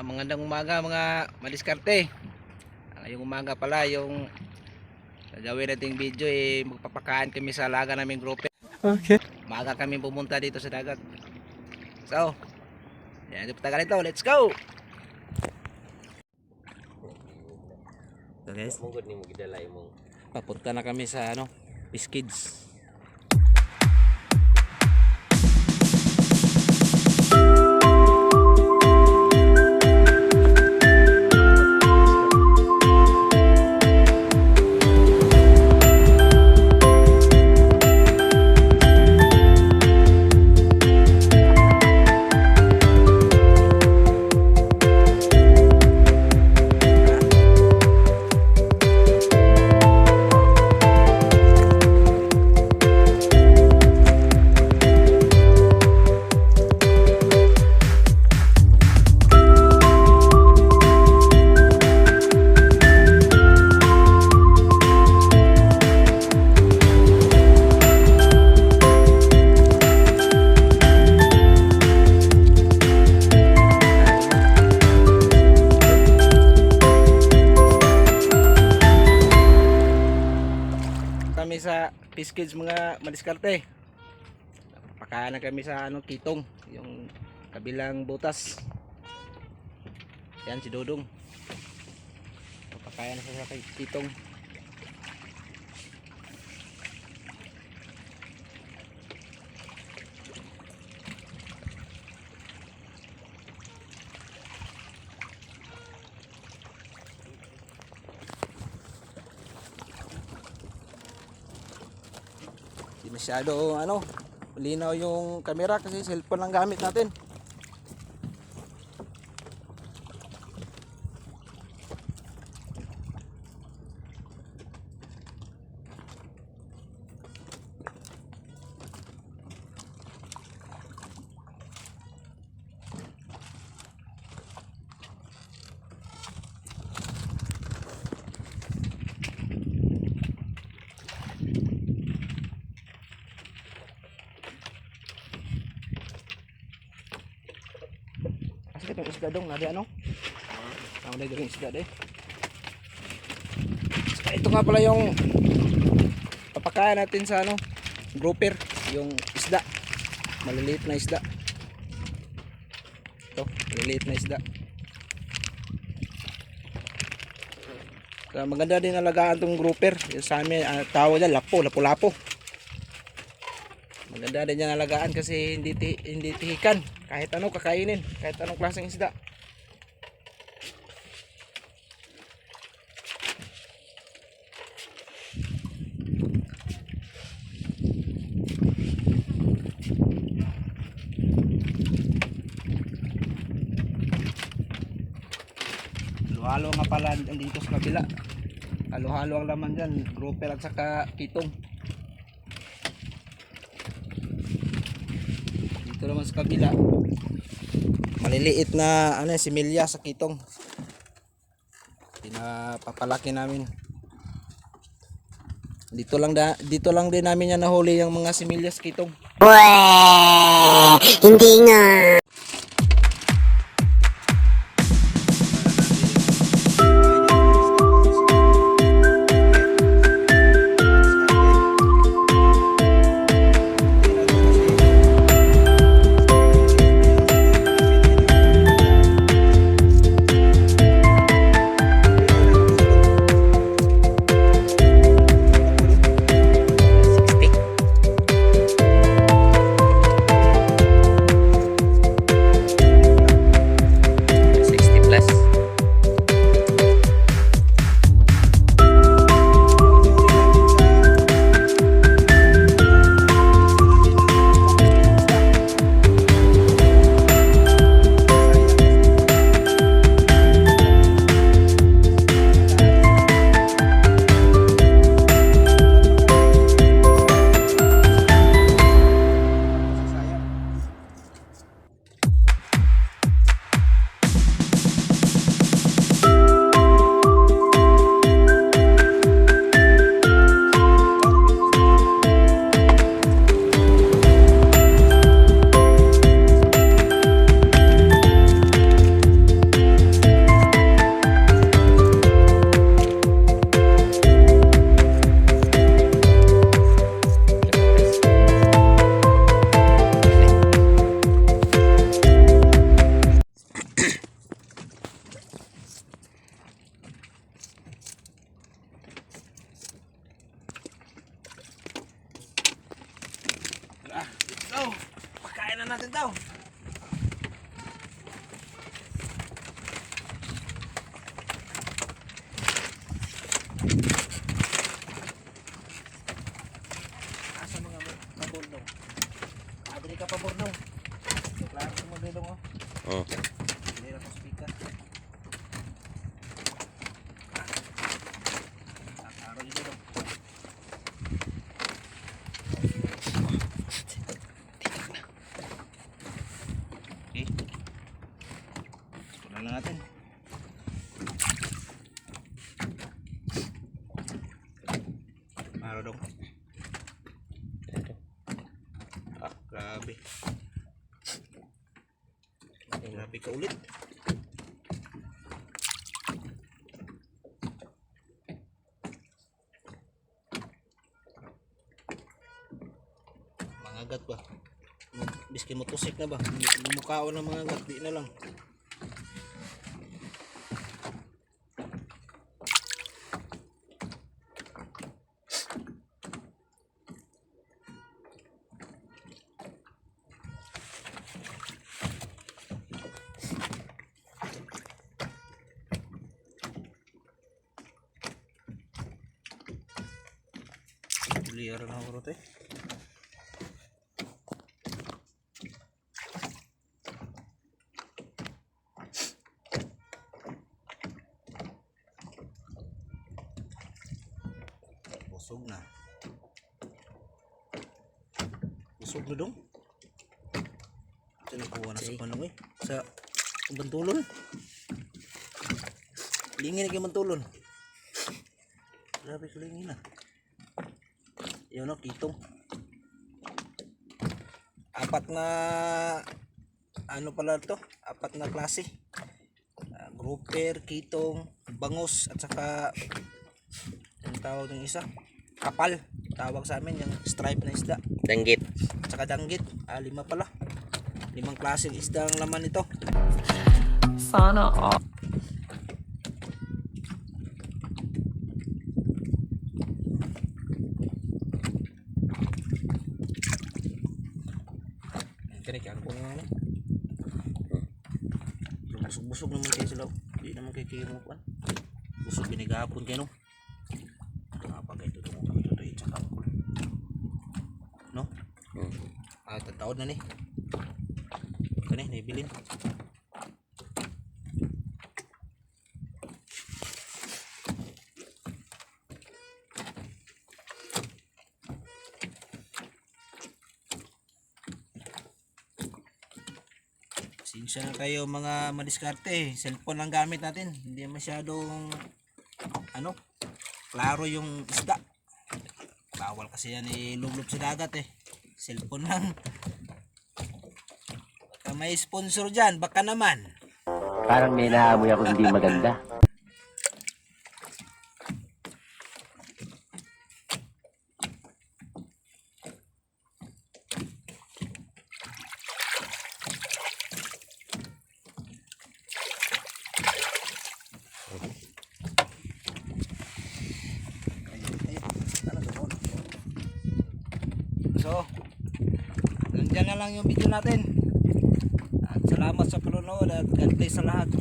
Ah, magandang umaga mga madiskarte. Ah, Ngayong umaga pala yung gagawin nating video eh magpapakaan kami sa alaga naming grupo. Okay. Maaga kami pumunta dito sa dagat. So, yan di patagal ito. Let's go! So guys, Mungkot ni mo gidala imong papunta na kami sa ano, Fish Fish Kids mga madiskarte. Pakaan na kami sa ano, kitong, yung kabilang butas. Yan si Dodong. Papakayan na sa kitong. Masyado ano, linaw yung camera kasi cellphone lang gamit natin. Isda dong, nadi ano? Ang nadi yung isda deh. Ito nga pala yung papakain natin sa ano, grouper, yung isda. Maliliit na isda. Ito, maliliit na isda. Kaya maganda din alagaan tong grouper. Yung sa amin, ah, tawag dyan, lapo, lapo-lapo. Maganda din yan alagaan kasi hindi hindi tihikan. Kahit ano kakainin, kahit anong klaseng isda. Halo-halo nga pala dito sa kabila. Halo-halo ang laman dyan, grouper at saka kitong. Dito naman sa kabila. Maliliit na ano similya sa kitong. Pinapapalaki namin. Dito lang da, dito lang din namin yan nahuli yung mga similya sa kitong. Hindi nga. natin daw. Asa mga mabulong? Adri ka pa burnong. Klaro mo dito oh. Oh. Na natin. Daw. Ah, grabe. Grabe ka ulit. Mga agat ba? Biskin mo tusik na ba? Lumukao ng mga agat, di na lang. Liar na ako rito eh. Busog na. Busog na dong. Ito nakuha na sa panong eh. Sa bantulon. Lingin na kayo bantulon. Grabe kalingin na. Yun o, kitong. Apat na ano pala to? Apat na klase. Uh, grouper, kitong, bangus at saka yung tawag ng isa kapal tawag sa amin yung stripe na isda Danggit. at saka danggit ah, lima pala limang klaseng isda ang laman nito Sana all. Kaya kaya ko nga ano. Busog-busog naman kayo sila. Hindi naman kayo kayo mo. Busog binigahapon kayo no. Apa kayo ito mo kami ito itsaka. No? Hmm. Ah, tataod na ni. Kani, naibilin. Sinsya na kayo mga madiskarte. Cellphone lang gamit natin. Hindi masyadong ano, klaro yung isda. Bawal kasi yan ilublob sa dagat eh. Cellphone lang. Baka may sponsor dyan, baka naman. Parang may naamoy ako hindi maganda. So, nandyan na lang yung video natin. At salamat sa panonood at God bless sa lahat.